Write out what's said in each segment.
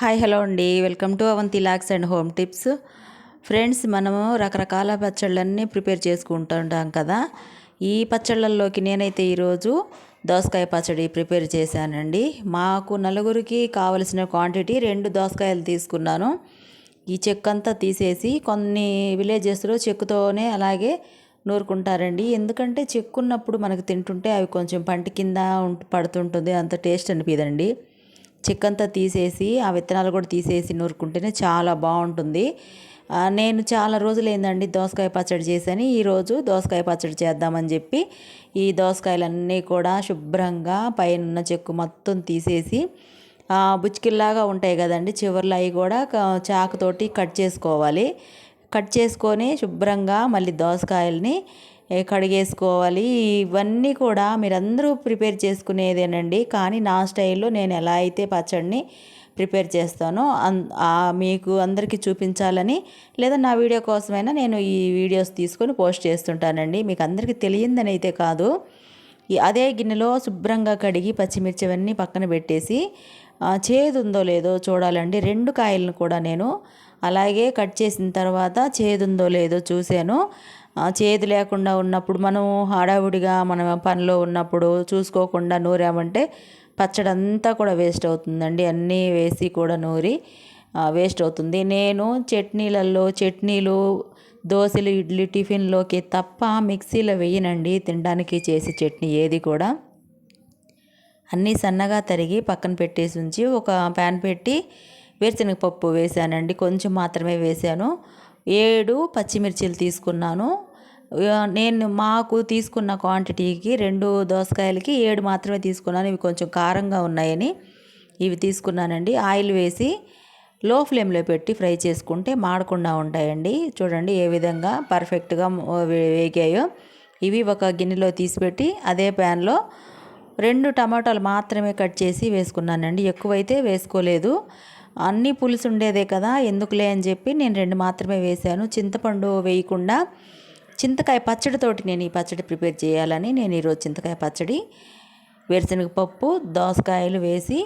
Hi hello అండి. Welcome to Avanthi lakhs and home tips. Friends మనము రకరకాల పచ్చళ్ళన్నీ ప్రిపేర్ చేసుకుంటుంటాం కదా. ఈ పచ్చళ్ళల్లోకి నేనైతే ఈరోజు దోసకాయ పచ్చడి ప్రిపేర్ చేశానండి. మాకు నలుగురికి కావలసిన క్వాంటిటీ రెండు దోసకాయలు తీసుకున్నాను. ఈ చెక్కు అంతా తీసేసి కొన్ని విలేజెస్లో చెక్కుతోనే అలాగే నూరుకుంటారండి. ఎందుకంటే చెక్కున్నప్పుడు మనకు తింటుంటే అవి కొంచెం పంట కింద పడుతుంటుంది. అంత టేస్ట్ అనిపిదండి చిక్కంతా తీసేసి ఆ విత్తనాలు కూడా తీసేసి నూరుకుంటేనే చాలా బాగుంటుంది. నేను చాలా రోజులు ఏందండి దోసకాయ పచ్చడి చేశాను. ఈరోజు దోసకాయ పచ్చడి చేద్దామని చెప్పి ఈ దోసకాయలన్నీ కూడా శుభ్రంగా పైన చెక్కు మొత్తం తీసేసి బుచ్చికిల్లాగా ఉంటాయి కదండి చివర్లు అవి కూడా చాకుతోటి కట్ చేసుకోవాలి. కట్ చేసుకొని శుభ్రంగా మళ్ళీ దోసకాయల్ని కడిగేసుకోవాలి? ఇవన్నీ కూడా మీరందరూ ప్రిపేర్ చేసుకునేదేనండి. కానీ నా స్టైల్లో నేను ఎలా అయితే పచ్చడిని ప్రిపేర్ చేస్తానో మీకు అందరికీ చూపించాలని లేదా నా వీడియో కోసమైనా నేను ఈ వీడియోస్ తీసుకొని పోస్ట్ చేస్తుంటానండి. మీకు అందరికీ తెలియందని అయితే కాదు. అదే గిన్నెలో శుభ్రంగా కడిగి పచ్చిమిర్చి అవన్నీ పక్కన పెట్టేసి చేదు ఉందో లేదో చూడాలండి. రెండు కాయలను కూడా నేను అలాగే కట్ చేసిన తర్వాత చేదుందో లేదో చూశాను. చేదు లేకుండా ఉన్నప్పుడు మనం హడావుడిగా మనం పనిలో ఉన్నప్పుడు చూసుకోకుండా నూరామంటే పచ్చడి అంతా కూడా వేస్ట్ అవుతుందండి. అన్నీ వేసి కూడా నూరి వేస్ట్ అవుతుంది. నేను చట్నీలలో చట్నీలు దోశలు ఇడ్లీ టిఫిన్లోకి తప్ప మిక్సీలో వేయనండి. తినడానికి చేసి చట్నీ ఏది కూడా. అన్నీ సన్నగా తరిగి పక్కన పెట్టేసి ఉంచి ఒక ప్యాన్ పెట్టి వేరుశనగపప్పు వేసానండి కొంచెం మాత్రమే వేసాను ఏడు పచ్చిమిర్చిలు తీసుకున్నాను. నేను మాకు తీసుకున్న క్వాంటిటీకి రెండు దోసకాయలకి ఏడు మాత్రమే తీసుకున్నాను. ఇవి కొంచెం కారంగా ఉన్నాయని ఇవి తీసుకున్నానండి. ఆయిల్ వేసి లో ఫ్లేమ్లో పెట్టి ఫ్రై చేసుకుంటే మాడకుండా ఉంటాయండి. చూడండి ఏ విధంగా పర్ఫెక్ట్గా వేగాయో. ఇవి ఒక గిన్నెలో తీసిపెట్టి అదే ప్యాన్లో రెండు టమాటాలు మాత్రమే కట్ చేసి వేసుకున్నానండి. ఎక్కువైతే వేసుకోలేదు. అన్నీ పులుసు ఉండేదే కదా ఎందుకులే అని చెప్పి నేను రెండు మాత్రమే వేశాను. చింతపండు వేయకుండా చింతకాయ పచ్చడితోటి నేను ఈ పచ్చడి ప్రిపేర్ చేయాలని నేను ఈరోజు చింతకాయ పచ్చడి వేరుశనగ పప్పు దోసకాయలు వేసి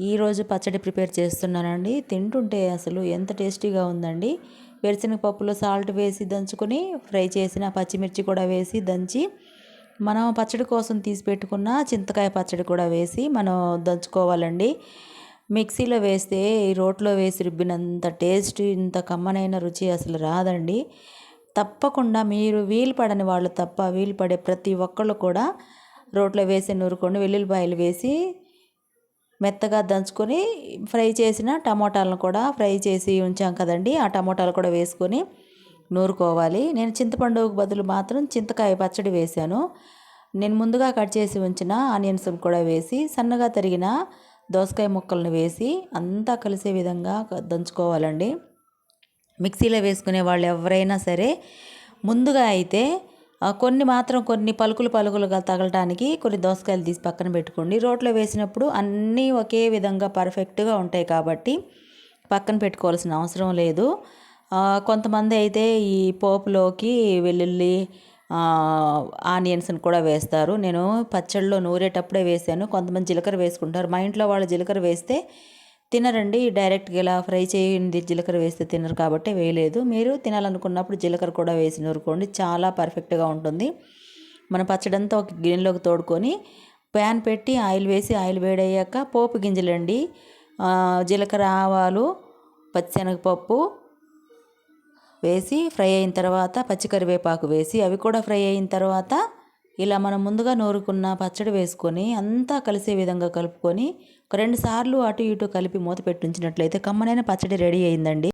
ఈరోజు పచ్చడి ప్రిపేర్ చేస్తున్నానండి. తింటుంటే అసలు ఎంత టేస్టీగా ఉందండి. వేరుశనగ పప్పులో సాల్ట్ వేసి దంచుకొని ఫ్రై చేసిన పచ్చిమిర్చి కూడా వేసి దంచి మనం పచ్చడి కోసం తీసి పెట్టుకున్న చింతకాయ పచ్చడి కూడా వేసి మనం దంచుకోవాలండి. మిక్సీలో వేస్తే రోట్లో వేసి రుబ్బినంత టేస్ట్ ఇంత కమ్మనైన రుచి అసలు రాదండి. తప్పకుండా మీరు వీలు పడని వాళ్ళు తప్ప వీలు పడే ప్రతి ఒక్కళ్ళు కూడా రోట్లో వేసి నూరుకొని వెల్లుల్లిపాయలు వేసి మెత్తగా దంచుకొని ఫ్రై చేసిన టమోటాలను కూడా ఫ్రై చేసి ఉంచాం కదండి. ఆ టమోటాలు కూడా వేసుకొని నూరుకోవాలి. నేను చింతపండుకు బదులు మాత్రం చింతకాయ పచ్చడి వేశాను. నేను ముందుగా కట్ చేసి ఉంచిన ఆనియన్స్ కూడా వేసి సన్నగా తరిగిన దోసకాయ ముక్కలను వేసి అంతా కలిసే విధంగా దంచుకోవాలండి. మిక్సీలో వేసుకునే వాళ్ళు ఎవరైనా సరే ముందుగా అయితే కొన్ని మాత్రం కొన్ని పలుకులు పలుకులుగా తగలటానికి కొన్ని దోసకాయలు తీసి పక్కన పెట్టుకోండి. రోట్లో వేసినప్పుడు అన్నీ ఒకే విధంగా పర్ఫెక్ట్గా ఉంటాయి కాబట్టి పక్కన పెట్టుకోవాల్సిన అవసరం లేదు. కొంతమంది అయితే ఈ పోపులోకి వెల్లుల్లి ఆనియన్స్ని కూడా వేస్తారు. నేను పచ్చళ్ళలో నూరేటప్పుడే వేసాను. కొంతమంది జీలకర్ర వేసుకుంటారు. మా ఇంట్లో వాళ్ళు జీలకర్ర వేస్తే తినరండి. డైరెక్ట్గా ఇలా ఫ్రై చేయండి. జీలకర్ర వేస్తే తినరు కాబట్టి వేయలేదు. మీరు తినాలనుకున్నప్పుడు జీలకర్ర కూడా వేసి నూరుకోండి. చాలా పర్ఫెక్ట్గా ఉంటుంది. మన పచ్చడంతా ఒక గిన్నెలోకి తోడుకొని ప్యాన్ పెట్టి ఆయిల్ వేసి ఆయిల్ వేడయ్యాక పోపు గింజలండి. జీలకర్ర ఆవాలు పచ్చిశనగపప్పు వేసి ఫ్రై అయిన తర్వాత పచ్చికరివేపాకు వేసి అవి కూడా ఫ్రై అయిన తర్వాత ఇలా మనం ముందుగా నూరుకున్న పచ్చడి వేసుకొని అంతా కలిసే విధంగా కలుపుకొని ఒక రెండు సార్లు అటు ఇటు కలిపి మూత పెట్టించినట్లయితే కమ్మనైన పచ్చడి రెడీ అయిందండి.